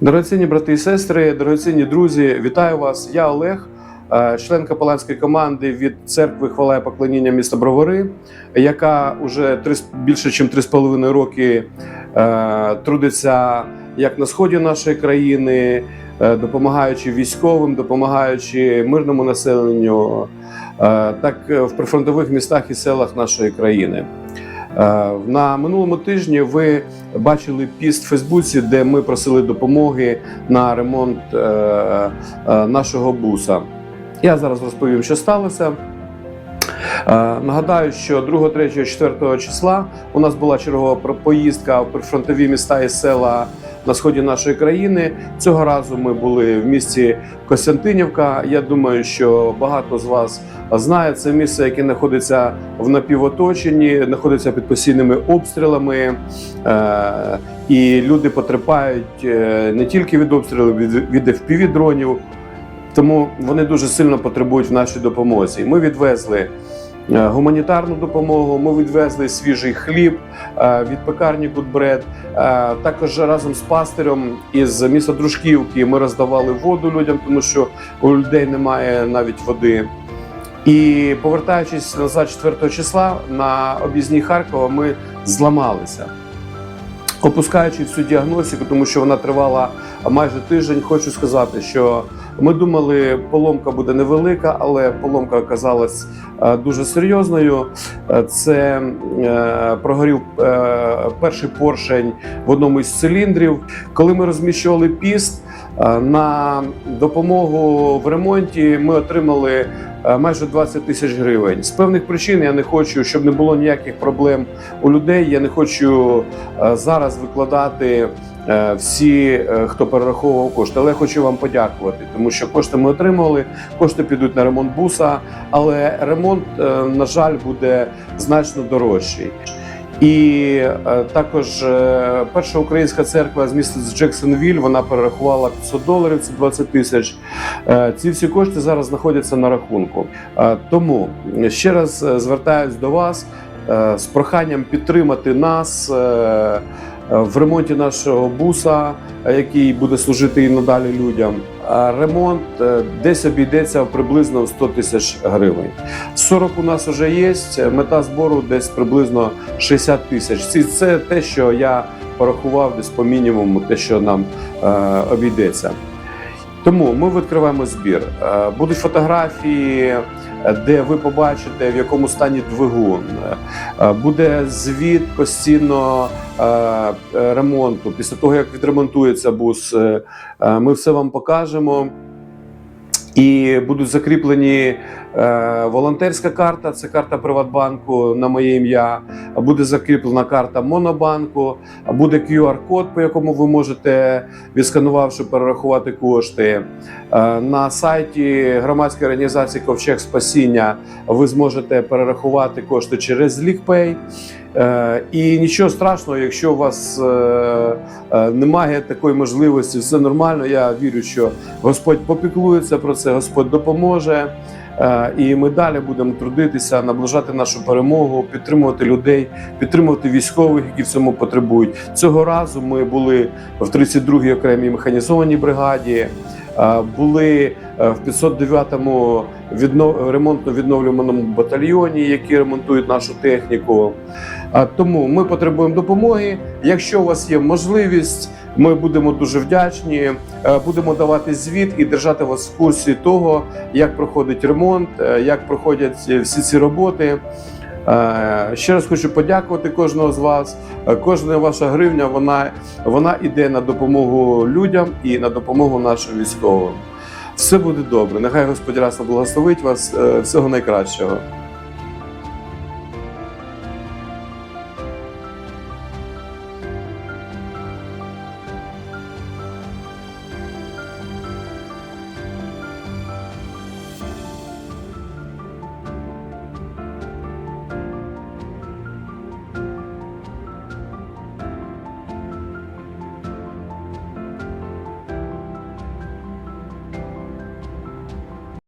Дорогоцінні брати і сестри, дорогоцінні друзі, вітаю вас. Я Олег, е, член капеланської команди від церкви Хвала і поклоніння міста Бровари, яка вже більше ніж 3,5 роки е, трудиться як на сході нашої країни, е, допомагаючи військовим, допомагаючи мирному населенню, так в прифронтових містах і селах нашої країни. Е, На минулому тижні ви бачили піст в Фейсбуці, де ми просили допомоги на ремонт е, е, нашого буса. Я зараз розповім, що сталося. Нагадаю, що 2, 3, 4 числа у нас була чергова поїздка в прифронтові міста і села на сході нашої країни. Цього разу ми були в місті Костянтинівка. Я думаю, що багато з вас знає це місце, яке знаходиться в напівоточенні, знаходиться під постійними обстрілами, е, і люди потерпають е, не тільки від обстрілів, від, від fpv дронів. Тому вони дуже сильно потребують в нашій допомозі. Ми відвезли гуманітарну допомогу. Ми відвезли свіжий хліб е, від пекарні Кутбред. Також разом з пастирем із міста Дружківки ми роздавали воду людям, тому що у людей немає навіть води. І повертаючись назад 4 числа на об'їзні Харкова, ми зламалися. Опускаючи всю діагностику, тому що вона тривала майже тиждень, хочу сказати, що ми думали, поломка буде невелика, але поломка оказалась е, дуже серйозною. Е, Це е, прогорів перший поршень в одному із циліндрів. Коли ми розміщували піст на допомогу в ремонті, ми отримали е, майже 20 тисяч гривень. З певних причин я не хочу, щоб не було ніяких проблем у людей. Я не хочу е, зараз викладати е, всі, е, хто перераховував кошти. Але я хочу вам подякувати, тому що кошти ми отримали. Кошти підуть на ремонт буса, але ремонт, е, на жаль, буде значно дорожчий. І е, також е, перша українська церква з міста Джексонвіль вона перерахувала 500 доларів, це 20 тисяч. Е, ці всі кошти зараз знаходяться на рахунку. Тому ще раз звертаюсь до вас з проханням підтримати нас. Е, е, В ремонті нашого буса, е, який буде служити і надалі людям, А ремонт е, десь обійдеться приблизно в 100 тисяч гривень. 40 у нас вже є. Мета збору десь приблизно 60 тисяч. Це- те, що я порахував десь по мінімуму, те, що нам е, обійдеться. Тому ми відкриваємо збір. Е, Будуть фотографії, е, де ви побачите, в якому стані двигун. Е, Буде звіт постійно е, е, ремонту. Після того, як відремонтується бус, ми все вам покажемо. І будуть закріплені волонтерська карта, це карта Приватбанку на моє ім'я. Буде закріплена карта Монобанку, буде QR-код, по якому ви можете, відсканувавши, перерахувати кошти. Е, на сайті громадської організації Ковчег Спасіння ви зможете перерахувати кошти через LinkPay. Е, І нічого страшного, якщо у вас е, немає такої можливості, все нормально. Я вірю, що Господь попіклується про це, Господь допоможе. Е, І ми далі будемо трудитися, наближати нашу перемогу, підтримувати людей, підтримувати військових, які в цьому потребують. Цього разу ми були в 32-й окремій механізованій бригаді, е, були е, в 509-му відно- ремонтно-відновлюваному батальйоні, які ремонтують нашу техніку. Тому ми потребуємо допомоги. Якщо у вас є можливість, ми будемо дуже вдячні. Е, Будемо давати звіт і держати вас в курсі того, як проходить ремонт, е, як проходять всі ці роботи. Е, Ще раз хочу подякувати кожного з вас. Кожна ваша гривня вона, вона йде на допомогу людям і на допомогу нашим військовим. Все буде добре. Нехай Господь раз благословить вас. Всього найкращого.